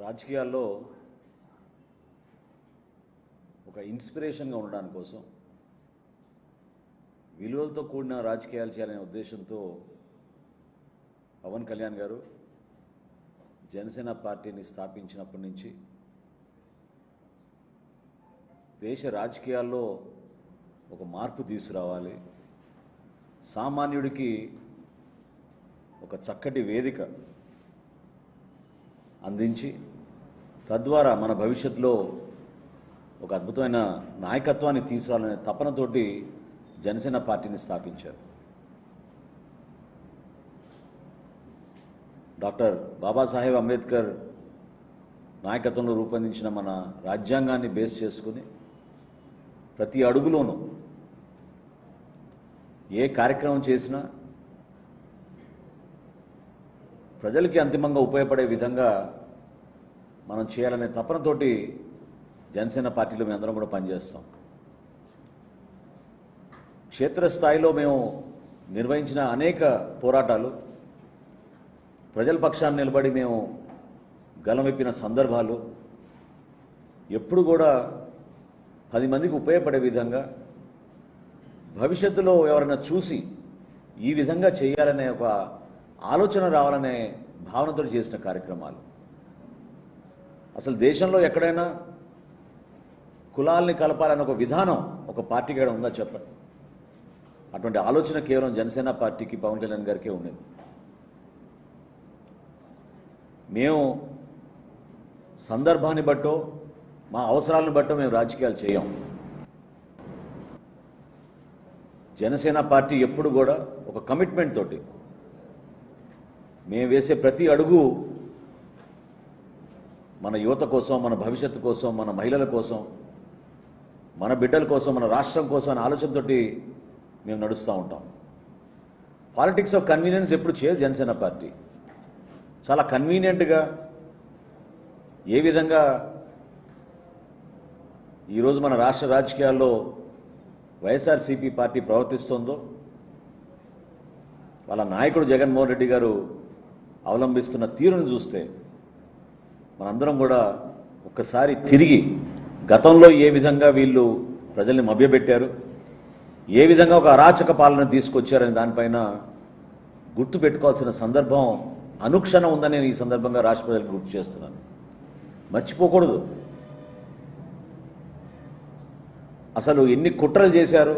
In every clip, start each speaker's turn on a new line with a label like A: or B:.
A: రాజకీయాల్లో ఒక ఇన్స్పిరేషన్గా ఉండడాని కోసం విలువలతో కూడిన రాజకీయాలు చేయాలనే ఉద్దేశంతో పవన్ కళ్యాణ్ గారు జనసేన పార్టీని స్థాపించినప్పటి నుంచి దేశ రాజకీయాల్లో ఒక మార్పు తీసుకురావాలి. సామాన్యుడికి ఒక చక్కటి వేదిక అందించి తద్వారా మన భవిష్యత్తులో ఒక అద్భుతమైన నాయకత్వాన్ని తీసుకురావాలనే తపనతోటి జనసేన పార్టీని స్థాపించారు. డాక్టర్ బాబాసాహెబ్ అంబేద్కర్ నాయకత్వంలో రూపొందించిన మన రాజ్యాంగాన్ని బేస్ చేసుకుని ప్రతి అడుగులోనూ ఏ కార్యక్రమం చేసినా ప్రజలకి అంతిమంగా ఉపయోగపడే విధంగా మనం చేయాలనే తపనతోటి జనసేన పార్టీలో మేము అందరం కూడా పనిచేస్తాం. క్షేత్రస్థాయిలో మేము నిర్వహించిన అనేక పోరాటాలు ప్రజల పక్షాన్ని నిలబడి మేము గలమెప్పిన సందర్భాలు ఎప్పుడు కూడా పది మందికి ఉపయోగపడే విధంగా భవిష్యత్తులో ఎవరైనా చూసి ఈ విధంగా చేయాలనే ఒక ఆలోచన రావాలనే భావనతో చేసిన కార్యక్రమాలు. అసలు దేశంలో ఎక్కడైనా కులాల్ని కలపాలనే ఒక విధానం ఒక పార్టీకి ఇక్కడ ఉందా చెప్పండి. అటువంటి ఆలోచన కేవలం జనసేన పార్టీకి పవన్ కళ్యాణ్ గారికే ఉండేది. మేము సందర్భాన్ని బట్టో మా అవసరాలను బట్టో మేము రాజకీయాలు చేయం. జనసేన పార్టీ ఎప్పుడు కూడా ఒక కమిట్మెంట్ తోటి మేము వేసే ప్రతి అడుగు మన యువత కోసం మన భవిష్యత్తు కోసం మన మహిళల కోసం మన బిడ్డల కోసం మన రాష్ట్రం కోసం అనే ఆలోచనతోటి మేము నడుస్తూ ఉంటాం. పాలిటిక్స్ ఆఫ్ కన్వీనియన్స్ ఎప్పుడు చేయదు జనసేన పార్టీ. చాలా కన్వీనియంట్గా ఏ విధంగా ఈరోజు మన రాష్ట్ర రాజకీయాల్లో వైఎస్ఆర్సీపీ పార్టీ ప్రవర్తిస్తుందో వాళ్ళ నాయకుడు జగన్మోహన్ రెడ్డి గారు అవలంబిస్తున్న తీరును చూస్తే మనందరం కూడా ఒక్కసారి తిరిగి గతంలో ఏ విధంగా వీళ్ళు ప్రజల్ని మభ్యపెట్టారు ఏ విధంగా ఒక అరాచక పాలన తీసుకొచ్చారనే దానిపైన గుర్తు పెట్టుకోవాల్సిన సందర్భం అనుక్షణం ఉందని నేను ఈ సందర్భంగా రాష్ట్ర ప్రజలకు గుర్తు చేస్తున్నాను. మర్చిపోకూడదు. అసలు ఎన్ని కుట్రలు చేశారు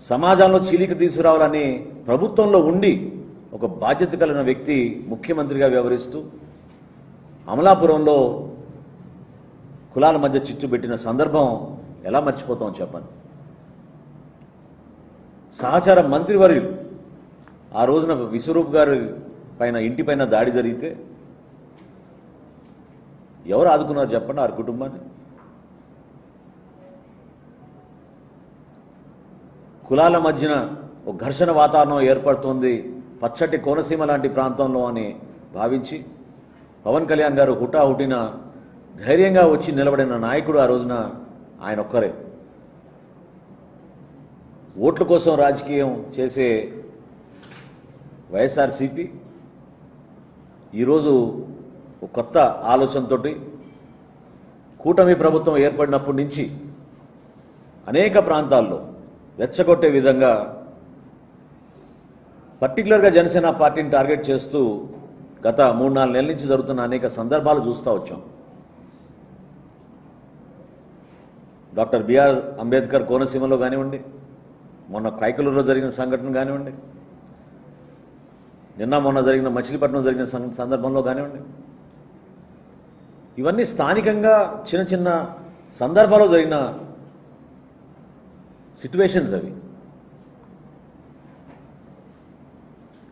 A: సమాజంలో చీలిక తీసుకురావాలని ప్రభుత్వంలో ఉండి ఒక బాధ్యత కలిగిన వ్యక్తి ముఖ్యమంత్రిగా వ్యవహరిస్తూ అమలాపురంలో కులాల మధ్య చిచ్చు పెట్టిన సందర్భం ఎలా మర్చిపోతాం చెప్పండి? సహచార మంత్రివర్యులు ఆ రోజున విశ్వరూప్ గారి పైన ఇంటి పైన దాడి జరిగితే ఎవరు ఆదుకున్నారు చెప్పండి ఆ కుటుంబాన్ని? కులాల మధ్యన ఒక ఘర్షణ వాతావరణం ఏర్పడుతోంది. పచ్చటి కోనసీమ లాంటి ప్రాంతంలో అని భావించి పవన్ కళ్యాణ్ గారు హుటాహుటిన ధైర్యంగా వచ్చి నిలబడిన నాయకుడు ఆ రోజున ఆయన ఒక్కరే. ఓట్ల కోసం రాజకీయం చేసే వైఎస్ఆర్సిపి ఈరోజు ఒక కొత్త ఆలోచనతోటి కూటమి ప్రభుత్వం ఏర్పడినప్పటి నుంచి అనేక ప్రాంతాల్లో రెచ్చగొట్టే విధంగా పర్టికులర్గా జనసేన పార్టీని టార్గెట్ చేస్తూ గత మూడు నాలుగు నెలల నుంచి జరుగుతున్న అనేక సందర్భాలు చూస్తూ వచ్చాం. డాక్టర్ బిఆర్ అంబేద్కర్ కోనసీమలో కానివ్వండి మొన్న కైకలూరులో జరిగిన సంఘటన కానివ్వండి నిన్న మొన్న జరిగిన మచిలీపట్నం జరిగిన సందర్భంలో కానివ్వండి ఇవన్నీ స్థానికంగా చిన్న చిన్న సందర్భాల్లో జరిగిన సిట్యువేషన్స్ అవి.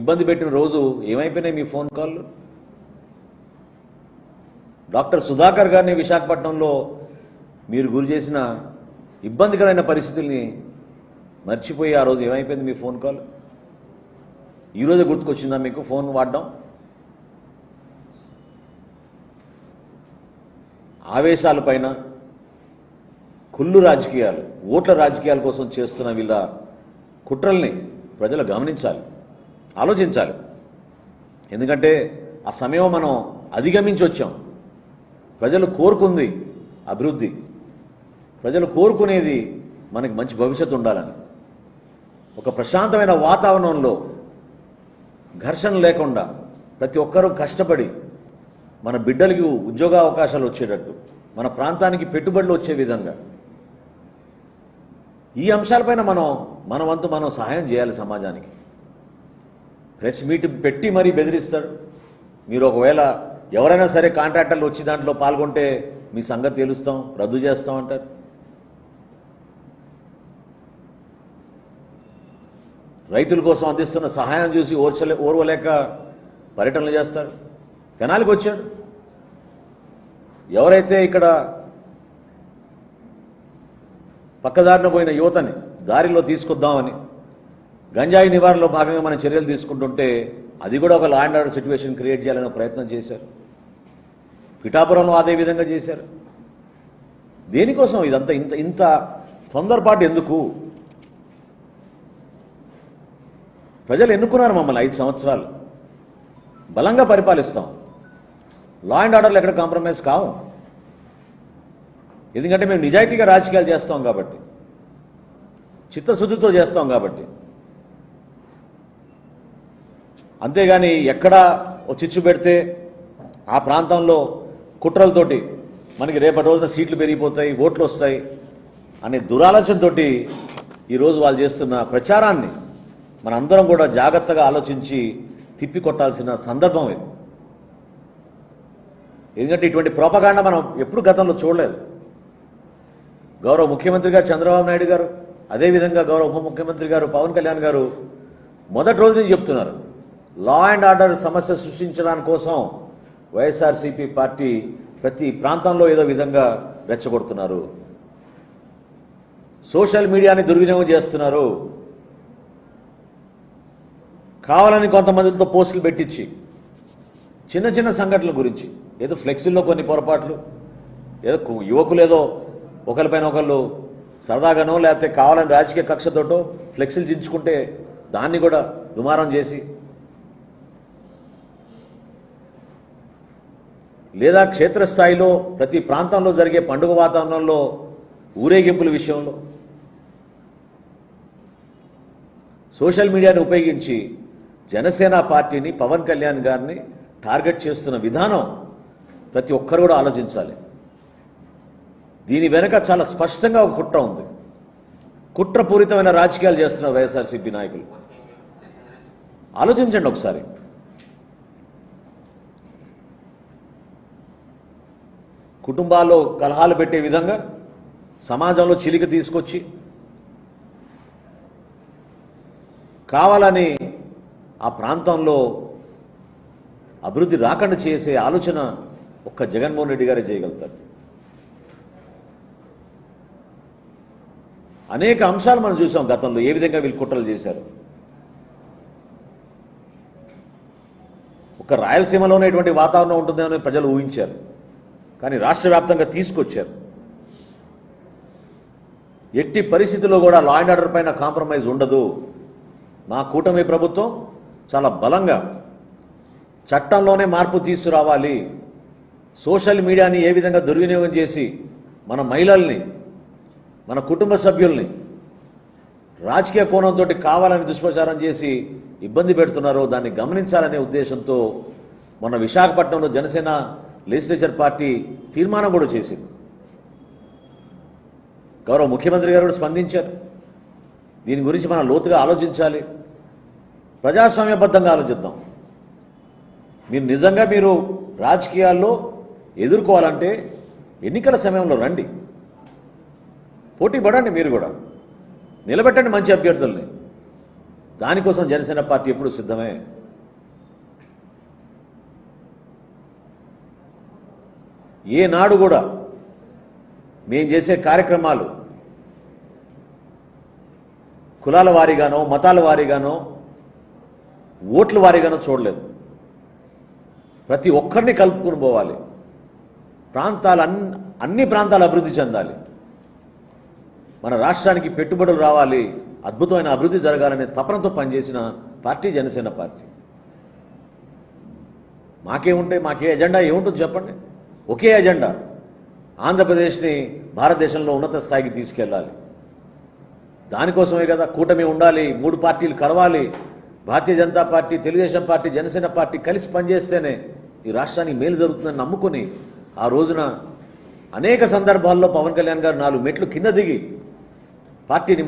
A: ఇబ్బంది పెట్టిన రోజు ఏమైపోయినాయి మీ ఫోన్ కాళ్ళు డాక్టర్ సుధాకర్ గారిని విశాఖపట్నంలో మీరు గురి చేసిన ఇబ్బందికరమైన పరిస్థితుల్ని మర్చిపోయి ఆ రోజు ఏమైపోయింది మీ ఫోన్ కాల్? ఈరోజు గుర్తుకొచ్చిందా మీకు ఫోన్ వాడడం? ఆవేశాలపైన కుళ్ళు రాజకీయాలు ఓట్ల రాజకీయాల కోసం చేస్తున్న వీళ్ళ కుట్రల్ని ప్రజలు గమనించాలి. ఆలోచించాలి. ఎందుకంటే ఆ సమయం మనం అధిగమించి వచ్చాం. ప్రజలు కోరుకుంది అభివృద్ధి. ప్రజలు కోరుకునేది మనకి మంచి భవిష్యత్తు ఉండాలని. ఒక ప్రశాంతమైన వాతావరణంలో ఘర్షణ లేకుండా ప్రతి ఒక్కరూ కష్టపడి మన బిడ్డలకి ఉద్యోగ అవకాశాలు వచ్చేటట్టు మన ప్రాంతానికి పెట్టుబడులు వచ్చే విధంగా ఈ అంశాలపైన మనం మన వంతు మనం సహాయం చేయాలి సమాజానికి. ప్రెస్ మీట్ పెట్టి మరీ బెదిరిస్తాడు. మీరు ఒకవేళ ఎవరైనా సరే కాంట్రాక్టర్లు వచ్చి దాంట్లో పాల్గొంటే మీ సంగతి తెలుస్తాం రద్దు చేస్తాం అంటారు. రైతుల కోసం అందిస్తున్న సహాయం చూసి ఓర్చలే ఓర్వలేక పర్యటనలు చేస్తారు. తెనాలికి వచ్చాడు. ఎవరైతే ఇక్కడ పక్కదారిన పోయిన యువతని దారిలో తీసుకొద్దామని గంజాయి నివారణలో భాగంగా మనం చర్యలు తీసుకుంటుంటే అది కూడా ఒక law and order situation create చేయాలనే ప్రయత్నం చేశారు. పిఠాపురంలో అదే విధంగా చేశారు. దేనికోసం ఇదంతా ఇంత ఇంత తొందరపాటు ఎందుకు? ప్రజలు ఎన్నుకున్నారు మమ్మల్ని ఐదు సంవత్సరాలు. బలంగా పరిపాలిస్తాం. లా అండ్ ఆర్డర్లు ఎక్కడ కాంప్రమైజ్ కావు. ఎందుకంటే మేము నిజాయితీగా రాజకీయాలు చేస్తాం కాబట్టి చిత్తశుద్ధితో చేస్తాం కాబట్టి. అంతేగాని ఎక్కడ చిచ్చు పెడితే ఆ ప్రాంతంలో కుట్రలతోటి మనకి రేపటి రోజున సీట్లు పెరిగిపోతాయి ఓట్లు వస్తాయి అనే దురాలోచనతోటి ఈరోజు వాళ్ళు చేస్తున్న ప్రచారాన్ని మనందరం కూడా జాగ్రత్తగా ఆలోచించి తిప్పికొట్టాల్సిన సందర్భం ఇది. ఎందుకంటే ఇటువంటి ప్రోపగాండ మనం ఎప్పుడు గతంలో చూడలేదు. గౌరవ ముఖ్యమంత్రి గారు చంద్రబాబు నాయుడు గారు అదేవిధంగా గౌరవ ఉప ముఖ్యమంత్రి గారు పవన్ కళ్యాణ్ గారు మొదటి రోజు నుంచి చెప్తున్నారు. లా అండ్ ఆర్డర్ సమస్య సృష్టించడానికి కోసం వైఎస్ఆర్సీపీ పార్టీ ప్రతి ప్రాంతంలో ఏదో విధంగా రెచ్చగొడుతున్నారు. సోషల్ మీడియాని దుర్వినియోగం చేస్తున్నారు. కావాలని కొంతమందితో పోస్టులు పెట్టించి చిన్న చిన్న సంఘటనల గురించి ఏదో ఫ్లెక్సీల్లో కొన్ని పొరపాట్లు ఏదో యువకులు ఏదో ఒకరిపైన ఒకళ్ళు సరదాగానో లేకపోతే కావాలని రాజకీయ కక్షతోటో ఫ్లెక్సీలు చించుకుంటే దాన్ని కూడా దుమారం చేసి లేదా క్షేత్రస్థాయిలో ప్రతి ప్రాంతంలో జరిగే పండుగ వాతావరణంలో ఊరేగింపుల విషయంలో. సోషల్ మీడియాను ఉపయోగించి జనసేన పార్టీని పవన్ కళ్యాణ్ గారిని టార్గెట్ చేస్తున్న విధానం ప్రతి ఒక్కరు కూడా ఆలోచించాలి. దీని వెనుక చాలా స్పష్టంగా ఒక కుట్ర ఉంది. కుట్రపూరితమైన రాజకీయాలు చేస్తున్న వైఎస్ఆర్సీపీ నాయకులు. ఆలోచించండి ఒకసారి. కుటుంబాల్లో కలహాలు పెట్టే విధంగా సమాజంలో చిలిక తీసుకొచ్చి కావాలని ఆ ప్రాంతంలో అభివృద్ధి రాకుండా చేసే ఆలోచన ఒక్క జగన్మోహన్ రెడ్డి గారే చేయగలుగుతారు. అనేక అంశాలు మనం చూసాం గతంలో ఏ విధంగా వీళ్ళు కుట్రలు చేశారు. ఒక రాయలసీమలోనే ఇటువంటి వాతావరణం ఉంటుందని ప్రజలు ఊహించారు. కానీ రాష్ట్ర వ్యాప్తంగా తీసుకొచ్చారు. ఎట్టి పరిస్థితుల్లో కూడా లా అండ్ ఆర్డర్ పైన కాంప్రమైజ్ ఉండదు. మా కూటమి ప్రభుత్వం చాలా బలంగా చట్టంలోనే మార్పు తీసుకురావాలి. సోషల్ మీడియాని ఏ విధంగా దుర్వినియోగం చేసి మన మహిళల్ని మన కుటుంబ సభ్యుల్ని రాజకీయ కోణంతో కావాలని దుష్ప్రచారం చేసి ఇబ్బంది పెడుతున్నారో దాన్ని గమనించాలనే ఉద్దేశంతో మొన్న విశాఖపట్నంలో జనసేన లెజిస్లేచర్ పార్టీ తీర్మానం కూడా చేసింది. గౌరవ ముఖ్యమంత్రి గారు కూడా స్పందించారు. దీని గురించి మనం లోతుగా ఆలోచించాలి. ప్రజాస్వామ్యబద్ధంగా ఆలోచిద్దాం. మీరు నిజంగా మీరు రాజకీయాల్లో ఎదుర్కోవాలంటే ఎన్నికల సమయంలో రండి. పోటీ పడండి మీరు కూడా. నిలబెట్టండి మంచి అభ్యర్థుల్ని. దానికోసం జనసేన పార్టీ ఎప్పుడు సిద్ధమే? ఏనాడు కూడా మేము చేసే కార్యక్రమాలు కులాల వారీగానో మతాల వారీగానో ఓట్ల వారీగానో చూడలేదు. ప్రతి ఒక్కరిని కలుపుకొని పోవాలి. ప్రాంతాలు అన్ని అన్ని ప్రాంతాలు అభివృద్ధి చెందాలి. మన రాష్ట్రానికి పెట్టుబడులు రావాలి అద్భుతమైన అభివృద్ధి జరగాలనే తపనతో పనిచేసిన పార్టీ జనసేన పార్టీ. మాకేముంటాయి మాకే ఎజెండా ఏముంటుంది చెప్పండి? ఒకే ఎజెండా ఆంధ్రప్రదేశ్ని భారతదేశంలో ఉన్నత స్థాయికి తీసుకెళ్ళాలి. దానికోసమే కదా కూటమి ఉండాలి మూడు పార్టీలు కలవాలి. Bharatiya Janata Party Telugu Desam Party Janasena Party కలిసి పనిచేస్తేనే ఈ రాష్ట్రానికి మేలు జరుగుతుందని నమ్ముకుని ఆ రోజున అనేక సందర్భాల్లో పవన్ కళ్యాణ్ గారు నాలుగు మెట్లు కింద దిగి పార్టీని